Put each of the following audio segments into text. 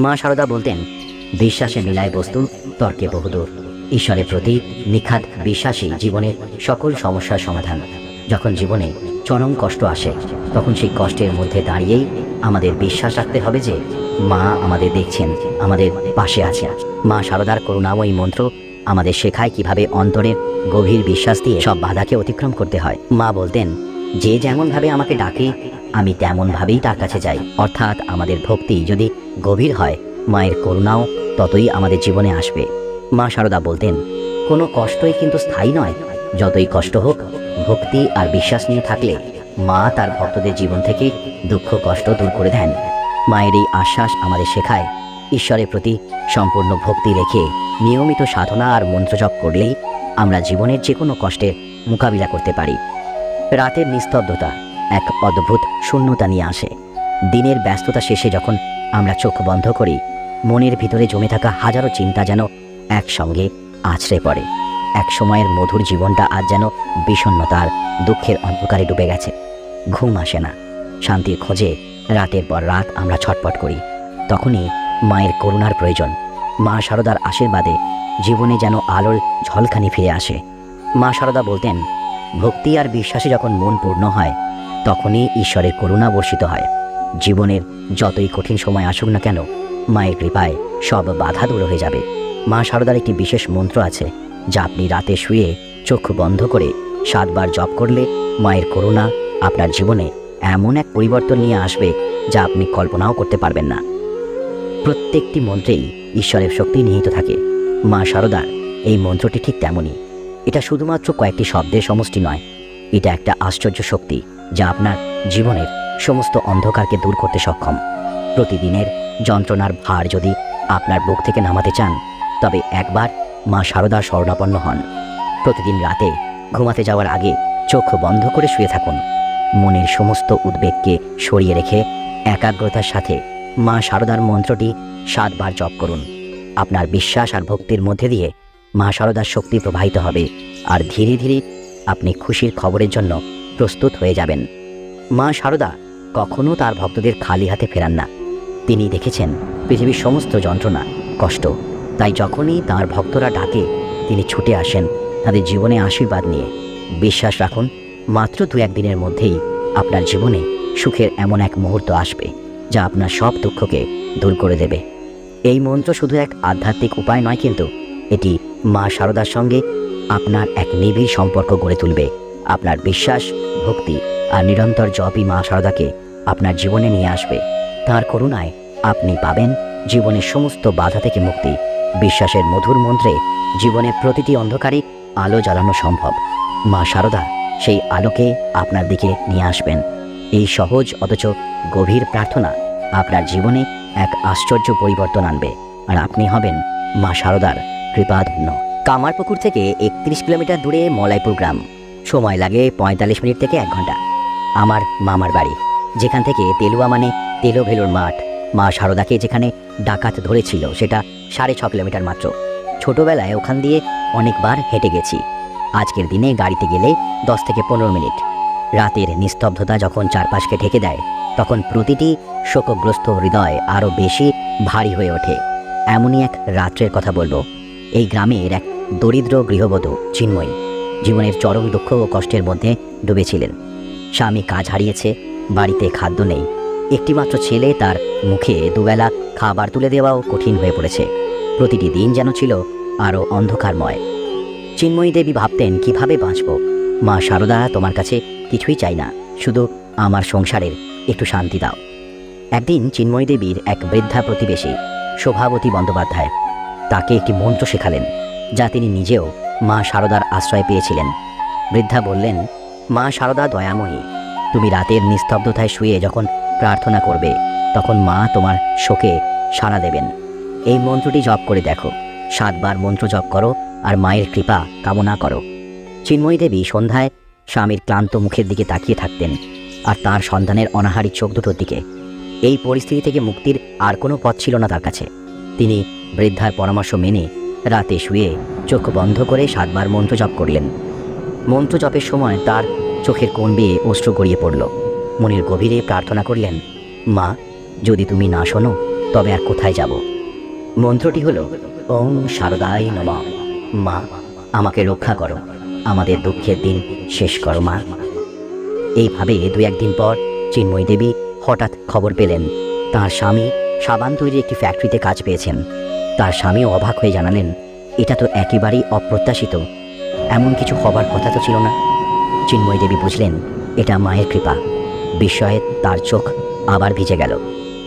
মা সারদা বলতেন, বিশ্বাসে মিলায় বস্তু, তর্কে বহুদূর। ঈশ্বরের প্রতি নিখাত বিশ্বাসী জীবনের সকল সমস্যার সমাধান। যখন জীবনে চরম কষ্ট আসে, তখন সেই কষ্টের মধ্যে দাঁড়িয়েই আমাদের বিশ্বাস রাখতে হবে যে, মা আমাদের দেখছেন, আমাদের পাশে আছে। মা সারদার করুণাময়ী মন্ত্র আমাদের শেখায় কীভাবে অন্তরের গভীর বিশ্বাস দিয়ে সব বাধাকে অতিক্রম করতে হয়। মা বলতেন, যে যেমনভাবে আমাকে ডাকে আমি তেমনভাবেই তার কাছে যাই। অর্থাৎ আমাদের ভক্তি যদি গভীর হয়, মায়ের করুণাও ততই আমাদের জীবনে আসবে। মা সারদা বলতেন, কোনো কষ্টই কিন্তু স্থায়ী নয়। যতই কষ্ট হোক, ভক্তি আর বিশ্বাস নিয়ে থাকলে মা তার ভক্তদের জীবন থেকে দুঃখ, কষ্ট দূর করে দেন। মায়ের এই আশ্বাস আমাদের শেখায়, ঈশ্বরের প্রতি সম্পূর্ণ ভক্তি রেখে নিয়মিত সাধনা আর মন্ত্রজপ করলেই আমরা জীবনের যে কোনো কষ্টের মোকাবিলা করতে পারি। রাতের নিস্তব্ধতা এক অদ্ভুত শূন্যতা নিয়ে আসে। দিনের ব্যস্ততা শেষে যখন আমরা চোখ বন্ধ করি, মনের ভিতরে জমে থাকা হাজারো চিন্তা যেন একসঙ্গে আছড়ে পড়ে। এক সময়ের মধুর জীবনটা আজ যেন বিষণ্ণতার দুঃখের অন্ধকারে ডুবে গেছে। ঘুম আসে না। শান্তির খোঁজে রাতের পর রাত আমরা ছটপট করি। তখনই মায়ের করুণার প্রয়োজন। মা সারদার আশীর্বাদে জীবনে যেন আলোর ঝলকানি ফিরে আসে। মা সারদা বলতেন, ভক্তি আর বিশ্বাসে যখন মন পূর্ণ হয় তখনই ঈশ্বরের করুণা বর্ষিত হয়। জীবনের যতই কঠিন সময় আসুক না কেন, মায়ের কৃপায় সব বাধা দূর হয়ে যাবে। মা সারদার একটি বিশেষ মন্ত্র আছে, যা আপনি রাতে শুয়ে চোখ বন্ধ করে সাতবার জপ করলে মায়ের করুণা আপনার জীবনে এমন এক পরিবর্তন নিয়ে আসবে যা আপনি কল্পনাও করতে পারবেন না। প্রত্যেকটি মন্ত্রেই ঈশ্বরের শক্তি নিহিত থাকে। মা সারদার এই মন্ত্রটি ঠিক তেমনই। এটা শুধুমাত্র কয়েকটি শব্দের সমষ্টি নয় এটা একটা আশ্চর্য শক্তি যা আপনার জীবনের সমস্ত অন্ধকারকে দূর করতে সক্ষম। প্রতিদিনের যন্ত্রণার ভার যদি আপনার বুক থেকে নামাতে চান, তবে একবার মা সারদার স্বর্ণাপন্ন হন। প্রতিদিন রাতে ঘুমাতে যাওয়ার আগে চোখ বন্ধ করে শুয়ে থাকুন। মনের সমস্ত উদ্বেগকে সরিয়ে রেখে একাগ্রতার সাথে মা সারদার মন্ত্রটি সাতবার জপ করুন। আপনার বিশ্বাস আর ভক্তির মধ্যে দিয়ে মা সারদার শক্তি প্রবাহিত হবে আর ধীরে ধীরে আপনি খুশির খবরের জন্য প্রস্তুত হয়ে যাবেন। মা সারদা, কখনো তার ভক্তদের খালি হাতে ফেরান না। তিনি দেখেছেন পৃথিবীর সমস্ত যন্ত্রণা, কষ্ট। তাই যখনই তার ভক্তরা ডাকে, তিনি ছুটে আসেন তাদের জীবনে আশীর্বাদ নিয়ে। বিশ্বাস রাখুন, মাত্র দু একদিনের মধ্যেই আপনার জীবনে সুখের এমন এক মুহূর্ত আসবে, যা আপনার সব দুঃখকে দূর করে দেবে। এই মন্ত্র শুধু এক আধ্যাত্মিক উপায় নয়, কিন্তু এটি মা সারদার সঙ্গে আপনার এক নিবিড় সম্পর্ক গড়ে তুলবে। আপনার বিশ্বাস, ভক্তি আর নিরন্তর জপই মা সারদাকে আপনার জীবনে নিয়ে আসবে। তার করুণায় আপনি পাবেন জীবনের সমস্ত বাধা থেকে মুক্তি। বিশ্বাসের মধুর মন্ত্রে জীবনের প্রতিটি অন্ধকারে আলো জ্বালানো সম্ভব। মা সারদা সেই আলোকে আপনার দিকে নিয়ে আসবেন। এই সহজ অথচ গভীর প্রার্থনা আপনার জীবনে এক আশ্চর্য পরিবর্তন আনবে। আর আপনি হবেন মা সারদার কৃপাধন্য। কামারপুকুর থেকে একত্রিশ কিলোমিটার দূরে মলাইপুর গ্রাম। সময় লাগে পঁয়তাল্লিশ মিনিট থেকে এক ঘণ্টা। আমার মামার বাড়ি, যেখান থেকে তেলুয়া মানে তেলো ভেলোর মাঠ। মা সারদাকে যেখানে ডাকাত ধরেছিল, সেটা সাড়ে ছ কিলোমিটার মাত্র। ছোটবেলায় ওখান দিয়ে অনেকবার হেঁটে গেছি। আজকের দিনে গাড়িতে গেলে দশ থেকে পনেরো মিনিট। রাতের নিস্তব্ধতা যখন চারপাশকে ঢেকে দেয়, তখন প্রতিটি শোকগ্রস্ত হৃদয় আরও বেশি ভারী হয়ে ওঠে। এমনই এক রাত্রের কথা বলব। এই গ্রামের এক দরিদ্র গৃহবধূ চিন্ময়ী জীবনের চরম দুঃখ ও কষ্টের মধ্যে ডুবেছিলেন। স্বামী কাজ হারিয়েছে, বাড়িতে খাদ্য নেই। একটিমাত্র ছেলে তার মুখে দুবেলা খাবার তুলে দেওয়াও কঠিন হয়ে পড়েছে। প্রতিটি দিন যেন ছিল আরও অন্ধকারময়। চিন্ময়ী দেবী ভাবতেন, কীভাবে বাঁচব? মা সারদা তোমার কাছে কিছুই চাই না। শুধু আমার সংসারের একটু শান্তি দাও। একদিন চিন্ময়ী দেবীর এক বৃদ্ধা প্রতিবেশী, শোভাবতী বন্দ্যোপাধ্যায় তাকে একটি মন্ত্র শেখালেন, যা তিনি নিজেও মা সারদার আশ্রয় পেয়েছিলেন। বৃদ্ধা বললেন, মা সারদা দয়াময়ী, তুমি রাতের নিস্তব্ধতায় শুয়ে যখন প্রার্থনা করবে, তখন মা তোমার শোকে সাড়া দেবেন। এই মন্ত্রটি জপ করে দেখো, সাতবার মন্ত্র জপ করো আর মায়ের কৃপা কামনা করো। চিন্ময়ী দেবী সন্ধ্যায় স্বামীর ক্লান্ত মুখের দিকে তাকিয়ে থাকতেন আর তার সন্তানের অনাহারী চোখ দুটোর দিকে। এই পরিস্থিতি থেকে মুক্তির আর কোনো পথ ছিল না তার কাছে। তিনি বৃদ্ধার পরামর্শ মেনে রাতে শুয়ে চোখ বন্ধ করে সাতবার মন্ত্র জপ করলেন। মন্ত্র জপের সময় তার চোখের কোণ বেয়ে অশ্রু গড়িয়ে পড়ল। মনের গভীরে প্রার্থনা করলেন, মা, যদি তুমি না শোনো, তবে আর কোথায় যাব? মন্ত্রটি হলো, ওম শারদাই নম। মা, আমাকে রক্ষা করো। আমাদের দুঃখের দিন শেষ করো, মা। এইভাবে দু একদিন পর চিন্ময়ী দেবী হঠাৎ খবর পেলেন, তার স্বামী সাবান তৈরির একটি ফ্যাক্টরিতে কাজ পেয়েছেন। তার স্বামী অবাক হয়ে জানালেন, এটা তো একেবারেই অপ্রত্যাশিত। এমন কিছু হবার কথা তো ছিল না। চিন্ময়ী দেবী বুঝলেন, এটা মায়ের কৃপা। বিস্ময়ে তার চোখ আবার ভিজে গেল।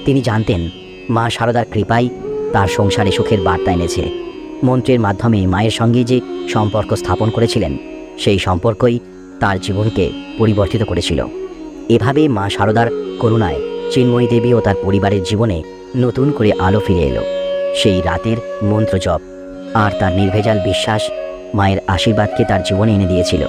তিনি জানতেন, মা শারদার কৃপাই তার সংসারে সুখের বার্তা এনেছে। মন্ত্রের মাধ্যমে মায়ের সঙ্গে যে সম্পর্ক স্থাপন করেছিলেন, সেই সম্পর্কই তার জীবনকে পরিবর্তিত করেছিল। এভাবে মা সারদার করুণায় চিন্ময়ী দেবী ও তার পরিবারের জীবনে নতুন করে আলো ফিরে এলো। সেই রাতের মন্ত্র জপ আর তার নির্ভেজাল বিশ্বাস মায়ের আশীর্বাদকে তার জীবনে এনে দিয়েছিল।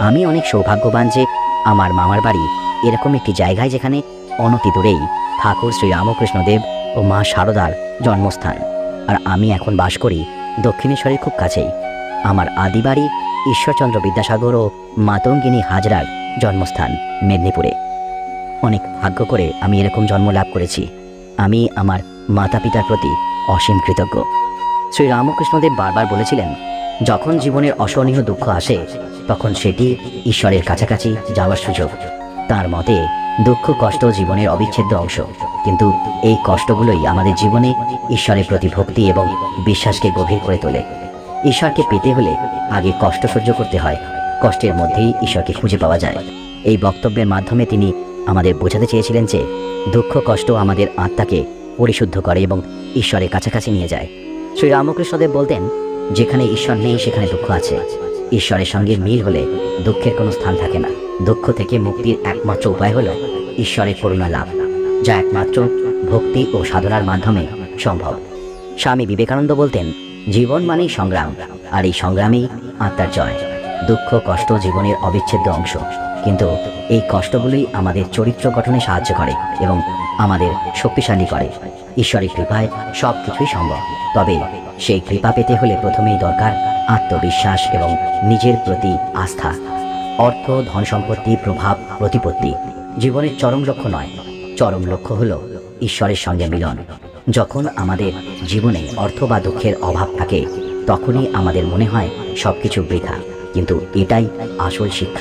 আমি অনেক সৌভাগ্যবান যে আমার মামার বাড়ি এরকম একটি জায়গায় যেখানে অনতি দূরেই ঠাকুর শ্রী রামকৃষ্ণদেব ও মা শারদার জন্মস্থান। আর আমি এখন বাস করি দক্ষিণেশ্বরের খুব কাছেই। আমার আদি বাড়ি ঈশ্বরচন্দ্র বিদ্যাসাগর ও মাতঙ্গিনী হাজরার জন্মস্থান মেদিনীপুরে। অনেক ভাগ্য করে আমি এরকম জন্ম লাভ করেছি। আমি আমার মাতা পিতার প্রতি অসীম কৃতজ্ঞ। শ্রী রামকৃষ্ণদেব বারবার বলেছিলেন, যখন জীবনের অসহনীয় দুঃখ আসে, তখন সেটি ঈশ্বরের কাছাকাছি যাওয়ার সুযোগ। তার মতে, দুঃখ কষ্ট জীবনের অবিচ্ছেদ্য অংশ। কিন্তু এই কষ্টগুলোই আমাদের জীবনে ঈশ্বরের প্রতি ভক্তি এবং বিশ্বাসকে গভীর করে তোলে। ঈশ্বরকে পেতে হলে আগে কষ্ট সহ্য করতে হয়, কষ্টের মধ্যেই ঈশ্বরকে খুঁজে পাওয়া যায়। এই বক্তব্যের মাধ্যমে তিনি আমাদের বোঝাতে চেয়েছিলেন যে, দুঃখ কষ্ট আমাদের আত্মাকে পরিশুদ্ধ করে এবং ঈশ্বরের কাছাকাছি নিয়ে যায়। শ্রী রামকৃষ্ণদেব বলতেন, যেখানে ঈশ্বর নেই, সেখানে দুঃখ আছে। ঈশ্বরের সঙ্গে মিল হলে দুঃখের কোনো স্থান থাকে না। দুঃখ থেকে মুক্তির একমাত্র উপায় হলো ঈশ্বরের করুণা লাভ, যা একমাত্র ভক্তি ও সাধনার মাধ্যমে সম্ভব। স্বামী বিবেকানন্দ বলতেন, জীবন মানেই সংগ্রাম, আর এই সংগ্রামেই আত্মার জয়। দুঃখ, কষ্ট জীবনের অবিচ্ছেদ্য অংশ। কিন্তু এই কষ্টগুলোই আমাদের চরিত্র গঠনে সাহায্য করে এবং আমাদের শক্তিশালী করে। ঈশ্বরের কৃপায় সব কিছুই সম্ভব। তবে সেই কৃপা পেতে হলে প্রথমেই দরকার আত্মবিশ্বাস এবং নিজের প্রতি আস্থা। অর্থ, ধন সম্পত্তি, প্রভাব, প্রতিপত্তি জীবনের চরম লক্ষ্য নয়। চরম লক্ষ্য হল ঈশ্বরের সঙ্গে মিলন। যখন আমাদের জীবনে অর্থ বা দুঃখের অভাব থাকে, তখনই আমাদের মনে হয় সবকিছু বৃথা। কিন্তু এটাই আসল শিক্ষা।